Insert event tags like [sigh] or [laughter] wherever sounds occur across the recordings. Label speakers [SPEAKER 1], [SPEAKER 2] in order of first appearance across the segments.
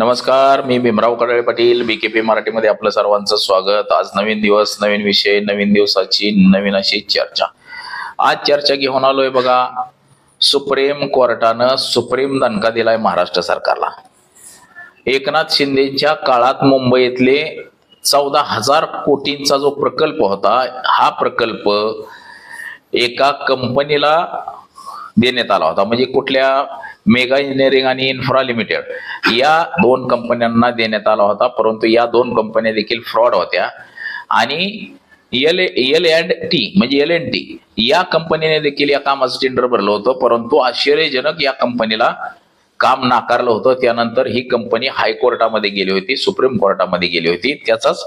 [SPEAKER 1] नमस्कार मी Bhimrao Kadale Patil B K P मराठीमध्ये आपलं सर्वांचं स्वागत. आज नवीन दिवस नवीन विषय नवीन दिवसाची नवीन अशी चर्चा. आज चर्चा घेऊन आलोय बघा सुप्रीम कोर्टानं सुप्रीम दणका दिलाय महाराष्ट्र सरकारला. एकनाथ शिंदेच्या काळात मुंबईतले चौदा हजार कोटींचा जो प्रकल्प होता हा प्रकल्प एका कंपनीला देण्यात आला होता. म्हणजे कुठल्या मेगा इंजिनिअरिंग आणि इन्फ्रा लिमिटेड या दोन कंपन्यांना देण्यात आला होता. परंतु या दोन कंपन्या देखील फ्रॉड होत्या. आणि एल एल अँड टी म्हणजे एल एन टी या कंपनीने देखील या कामाचं टेंडर भरलं होतं. परंतु आश्चर्यजनक या कंपनीला काम नाकारलं होतं. त्यानंतर ही कंपनी हायकोर्टामध्ये गेली होती सुप्रीम कोर्टामध्ये गेली होती. त्याचाच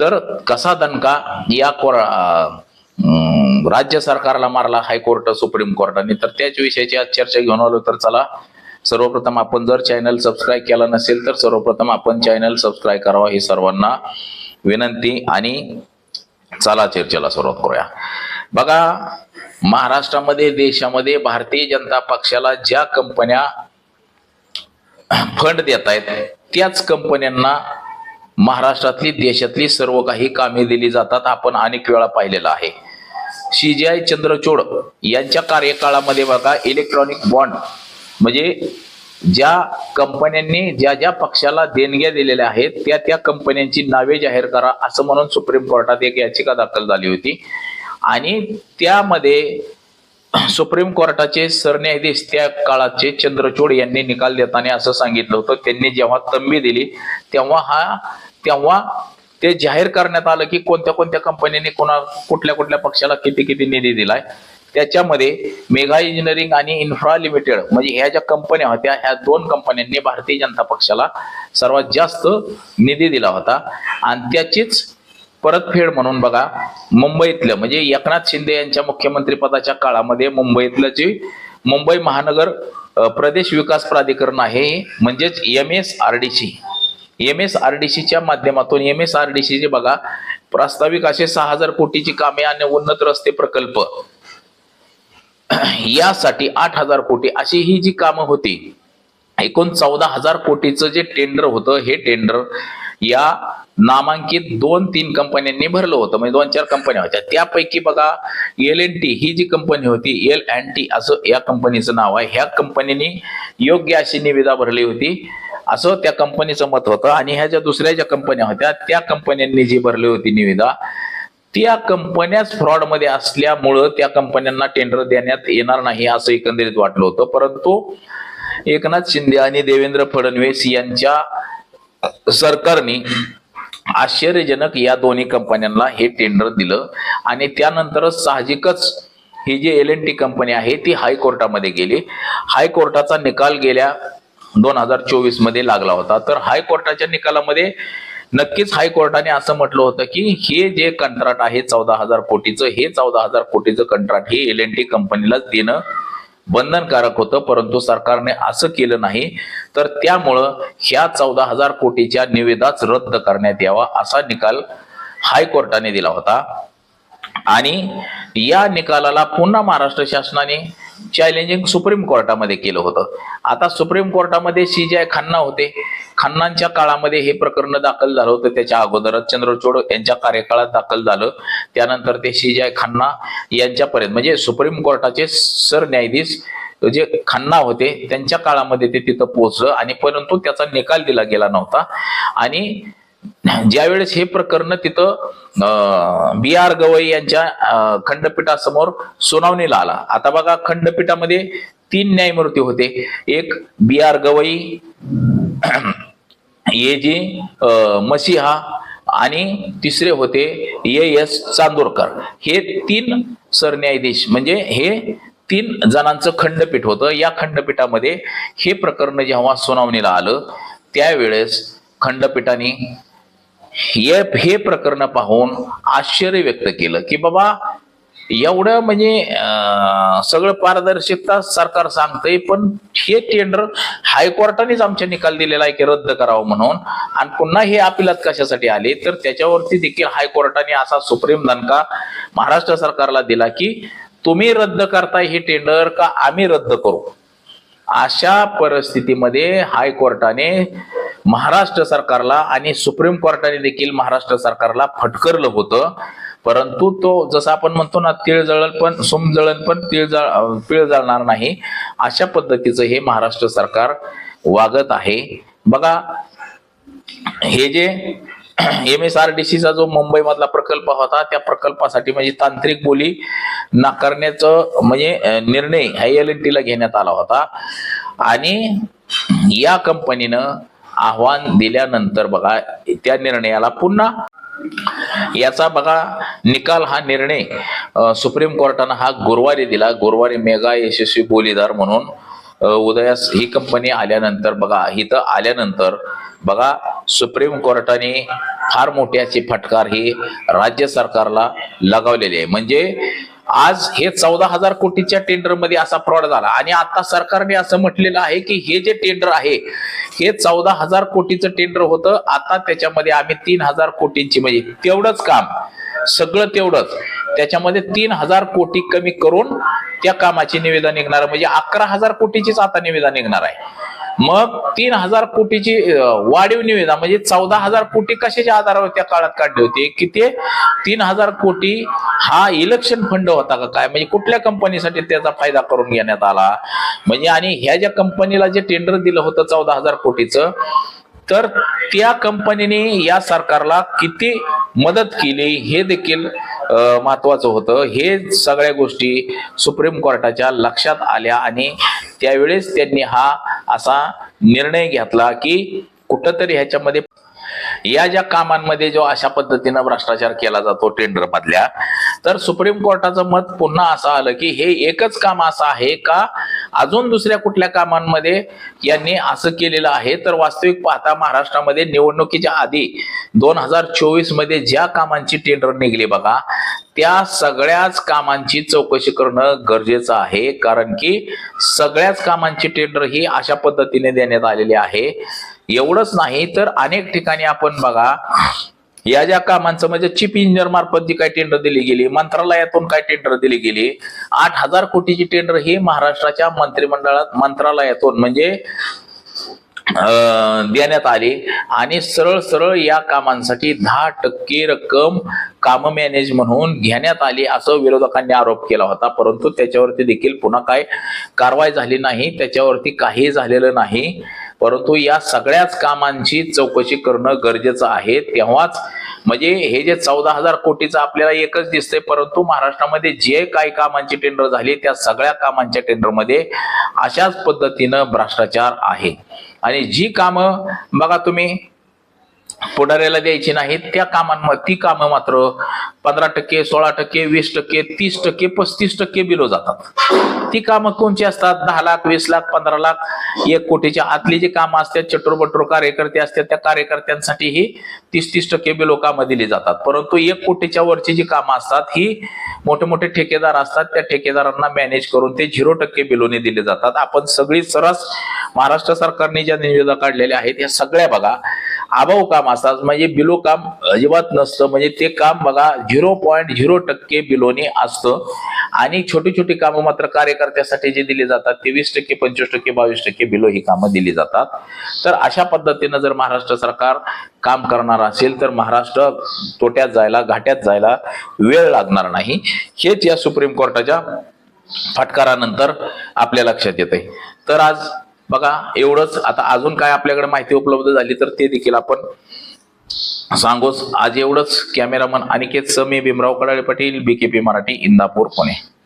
[SPEAKER 1] तर कसा दणका या कोरा राज्य सरकारला मारला हायकोर्ट सुप्रीम कोर्टाने तर त्याच विषयाची आज चर्चा घेऊन आलो तर चला सर्वप्रथम आपण जर चॅनल सबस्क्राईब केला नसेल तर सर्वप्रथम आपण चॅनल सबस्क्राईब करावा ही सर्वांना विनंती आणि चला चर्चेला सुरुवात करूया. बघा महाराष्ट्रामध्ये देशामध्ये भारतीय जनता पक्षाला ज्या कंपन्या फंड देत आहेत त्याच कंपन्यांना महाराष्ट्रातली देशातली सर्व काही कामे दिली जातात. आपण अनेक वेळा पाहिलेलं आहे. सीजीआय चंद्रचूड यांच्या कार्यकाळामध्ये बघा इलेक्ट्रॉनिक बॉन्ड म्हणजे ज्या कंपन्यांनी ज्या ज्या पक्षाला देणग्या दिलेल्या आहेत त्या त्या कंपन्यांची नावे जाहीर करा असं म्हणून सुप्रीम कोर्टात एक याचिका दाखल झाली होती. आणि त्यामध्ये सुप्रीम कोर्टाचे सरन्यायाधीश त्या काळाचे चंद्रचूड यांनी निकाल देताना असं सांगितलं होतं. त्यांनी जेव्हा तंबी दिली तेव्हा हा तेव्हा ते जाहीर करण्यात आलं की कोणत्या कोणत्या कंपन्यांनी कोणा कुठल्या कुठल्या पक्षाला किती किती निधी दिलाय. त्याच्यामध्ये मेगा इंजिनिअरिंग आणि इन्फ्रा लिमिटेड म्हणजे ह्या ज्या कंपन्या होत्या ह्या दोन कंपन्यांनी भारतीय जनता पक्षाला सर्वात जास्त निधी दिला होता. आणि त्याचीच परतफेड म्हणून बघा मुंबईतलं म्हणजे एकनाथ शिंदे यांच्या मुख्यमंत्री पदाच्या काळामध्ये मुंबईतलं जे मुंबई महानगर प्रदेश विकास प्राधिकरण आहे म्हणजेच M S R D C M S R D सीच्या माध्यमातून एम एस आर डी सीचे बघा प्रास्ताविक असे सहा हजार कोटीची कामे आणि उन्नत रस्ते प्रकल्प. यासाठी आठ हजार कोटी अशी ही जी कामं होती एकूण चौदा हजार कोटीचं जे टेंडर होतं हे टेंडर या नामांकित दोन तीन कंपन्यांनी भरलं होतं. म्हणजे दोन चार कंपन्या होत्या. त्यापैकी बघा एल एन टी ही जी कंपनी होती एल अँड टी असं या कंपनीचं नाव आहे. ह्या कंपनीने योग्य अशी निविदा भरली होती. असं त्या कंपनीचं मत होतं. आणि ह्या ज्या दुसऱ्या ज्या कंपन्या होत्या त्या कंपन्यांनी जी भरली होती निविदा त्या कंपन्याच फ्रॉडमध्ये असल्यामुळं त्या कंपन्यांना टेंडर देण्यात येणार नाही असं एकंदरीत वाटलं होतं. परंतु एकनाथ शिंदे आणि देवेंद्र फडणवीस यांच्या सरकारने आश्चर्यजनक या दोन्ही कंपन्यांना हे टेंडर दिलं. आणि त्यानंतरच साहजिकच ही जी एल एन टी कंपनी आहे ती हायकोर्टामध्ये गेली. हायकोर्टाचा निकाल गेल्या दोन हजार चोवीसमध्ये लागला होता. तर हायकोर्टाच्या निकालामध्ये नक्कीच हायकोर्टाने असं म्हटलं होतं की हे जे कंत्राट आहे चौदा हजार कोटीचं हे चौदा हजार कोटीचं कंत्राट हे एल एन टी कंपनीलाच देणं बंधनकारक होतं परंतु सरकारने असं केलं नाही. तर त्यामुळं ह्या चौदा हजार कोटीच्या निविदाच रद्द करण्यात यावा असा निकाल हायकोर्टाने दिला होता. आणि या निकालाला पुन्हा महाराष्ट्र शासनाने चॅलेंजिंग सुप्रीम कोर्टामध्ये केलं होतं. आता सुप्रीम कोर्टामध्ये सीजीआय खन्ना होते. खन्नांच्या काळामध्ये हे प्रकरण दाखल झालं होतं. त्याच्या अगोदरच चंद्रचूड यांच्या कार्यकाळात दाखल झालं. त्यानंतर ते सीजीआय खन्ना यांच्यापर्यंत म्हणजे सुप्रीम कोर्टाचे सरन्यायाधीश जे खन्ना होते त्यांच्या काळामध्ये ते तिथं पोहोचलं आणि परंतु त्याचा निकाल दिला गेला नव्हता. आणि ज्यावेळेस हे प्रकरण तिथं बी आर गवई यांच्या खंडपीठासमोर सुनावणीला आला. आता बघा खंडपीठामध्ये तीन न्यायमूर्ती होते. एक बी आर गवई [clears throat] ए जी मसीहा आणि तिसरे होते ए एस चांदोरकर. हे तीन सरन्यायाधीश म्हणजे हे तीन जणांचं खंडपीठ होतं. या खंडपीठामध्ये हे प्रकरण जेव्हा सुनावणीला आलं त्यावेळेस खंडपीठाने हे हे प्रकरण पाहून आश्चर्य व्यक्त केलं की बाबा एवढं म्हणजे सगळं पारदर्शकता सरकार सांगतंय पण हे टेंडर हायकोर्टानेच आमच्या निकाल दिलेला आहे की रद्द करावं म्हणून. आणि पुन्हा हे अपिलात कशासाठी आले? तर त्याच्यावरती देखील हायकोर्टाने असा सुप्रीम दणका महाराष्ट्र सरकारला दिला की तुम्ही रद्द करताय हे टेंडर का आम्ही रद्द करू? अशा परिस्थितीमध्ये हायकोर्टाने महाराष्ट्र सरकारला आणि सुप्रीम कोर्टाने देखील महाराष्ट्र सरकारला फटकरलं होतं. परंतु तो जसं आपण म्हणतो ना तीळ जळल पण सोम जळण पण तीळ जळ पीळ जळणार नाही. अशा पद्धतीचं हे महाराष्ट्र सरकार वागत आहे. बघा हे जे एम एस आर डी सीचा जो मुंबई मधला प्रकल्प होता त्या प्रकल्पासाठी म्हणजे तांत्रिक बोली नाकारण्याचं म्हणजे निर्णय आय एल एन टीला घेण्यात आला होता. आणि या कंपनीनं आव्हान दिल्यानंतर बघा त्या निर्णयाला पुन्हा याचा बघा निकाल हा निर्णय सुप्रीम कोर्टानं हा गुरुवारी दिला. गुरुवारी मेगा यशस्वी बोलीदार म्हणून उदयास ही कंपनी आल्यानंतर बघा इथं आल्यानंतर बघा सुप्रीम कोर्टाने फार मोठी अशी फटकार ही राज्य सरकारला लगावलेली आहे. म्हणजे आज हे चौदा हजार कोटीच्या टेंडरमध्ये असा फ्रॉड झाला. आणि आता सरकारने असं म्हटलेलं आहे की हे जे टेंडर आहे हे चौदा हजार कोटीचं टेंडर होतं. आता त्याच्यामध्ये आम्ही तीन हजार कोटींची म्हणजे तेवढंच काम सगळं तेवढंच. त्याच्यामध्ये तीन हजार कोटी कमी करून त्या कामाची निवेदन निघणार. म्हणजे अकरा हजार कोटीचीच आता निवेदन निघणार आहे. मग तीन हजार कोटीची वाढीव निविदा म्हणजे चौदा हजार कोटी कशाच्या आधारावर त्या काळात काढली होती? की ते तीन हजार कोटी हा इलेक्शन फंड होता का काय? म्हणजे कुठल्या कंपनीसाठी त्याचा फायदा करून घेण्यात आला? म्हणजे आणि ह्या ज्या कंपनीला जे टेंडर दिलं होतं चौदा हजार कोटीचं तर त्या कंपनीने या सरकारला किती मदत केली? हे देखील महत्वाचं होतं. हे सगळ्या गोष्टी सुप्रीम कोर्टाच्या लक्षात आल्या आणि त्यावेळेस त्यांनी हा असा निर्णय घेतला की कुठंतरी ह्याच्यामध्ये या ज्या कामांमध्ये जो अशा पद्धतीनं भ्रष्टाचार केला जातो टेंडर मधल्या तर सुप्रीम कोर्टाचं मत पुन्हा असं आलं की हे एकच काम असं आहे का अजून दुसऱ्या कुठल्या कामांमध्ये यांनी असं केलेलं आहे? तर वास्तविक पाहता महाराष्ट्रामध्ये निवडणुकीच्या आधी दोन हजार चोवीसमध्ये ज्या कामांची टेंडर निघली बघा त्या सगळ्याच कामांची चौकशी करणं गरजेचं आहे. कारण की सगळ्याच कामांची टेंडर ही अशा पद्धतीने देण्यात आलेली आहे. एवढंच नाही तर अनेक ठिकाणी आपण बघा या ज्या कामांचं म्हणजे चीफ इंजिनियर मार्फत जी काही टेंडर दिली गेली मंत्रालयातून काय टेंडर दिली गेली आठ हजार कोटीची टेंडर ही महाराष्ट्राच्या मंत्रिमंडळात मंत्रालयातून म्हणजे देण्यात आली. आणि सरळ सरळ या कामांसाठी दहा टक्के रक्कम काम मॅनेज म्हणून घेण्यात आली असं विरोधकांनी आरोप केला होता. परंतु त्याच्यावरती देखील पुन्हा काय कारवाई झाली नाही त्याच्यावरती काही झालेलं नाही. परंतु या सगळ्याच कामांची चौकशी करणं गरजेचं आहे. तेव्हाच म्हणजे हे जे चौदा हजार कोटीचं आपल्याला एकच दिसतंय परंतु महाराष्ट्रामध्ये जे काही कामांची टेंडर झाली त्या सगळ्या कामांच्या टेंडरमध्ये अशाच पद्धतीनं भ्रष्टाचार आहे. आणि जी कामं बघा तुम्ही पुढाऱ्याला द्यायची नाहीत. त्या कामांमध्ये ती कामं मात्र पंधरा टक्के सोळा टक्के वीस टक्के तीस टक्के पस्तीस टक्के बिलो जातात. ती कामं कोणची असतात? दहा लाख वीस लाख पंधरा लाख. एक कोटीच्या आतली जी कामं असतात चटोरबटोर कार्यकर्ते असतात त्या कार्यकर्त्यांसाठी ही तीस तीस टक्के बिलो कामं दिली जातात. परंतु एक कोटीच्या वरची जी कामं असतात ही मोठे मोठे ठेकेदार असतात त्या ठेकेदारांना मॅनेज करून ते झिरो टक्के बिलोने दिले जातात. आपण सगळी सरस महाराष्ट्र सरकारने ज्या निविदा काढलेल्या आहेत या सगळ्या बघा. आबाऊ काम असतात म्हणजे बिलो काम अजिबात नसतं. म्हणजे ते काम बघा झिरो पॉईंट झिरो टक्के बिलोने असतं. आणि छोटी छोटी कामं मात्र कार्यकर्त्यासाठी जे दिली जातात ते वीस टक्के पंचवीस टक्के बावीस टक्के बिलो ही कामं दिली जातात. तर अशा पद्धतीनं जर महाराष्ट्र सरकार काम करणार असेल तर महाराष्ट्र तोट्यात जायला घाट्यात जायला वेळ लागणार नाही. हेच या सुप्रीम कोर्टाच्या फटकारानंतर आपल्या लक्षात येते तर आज बघा एवढंच. आता अजून काय आपल्याकडे माहिती उपलब्ध झाली तर ते देखील आपण सांगूच. आज एवढंच. Cameraman Aniket Sami Bhimrao Kadale Patil BKP Marathi Indapur Pune.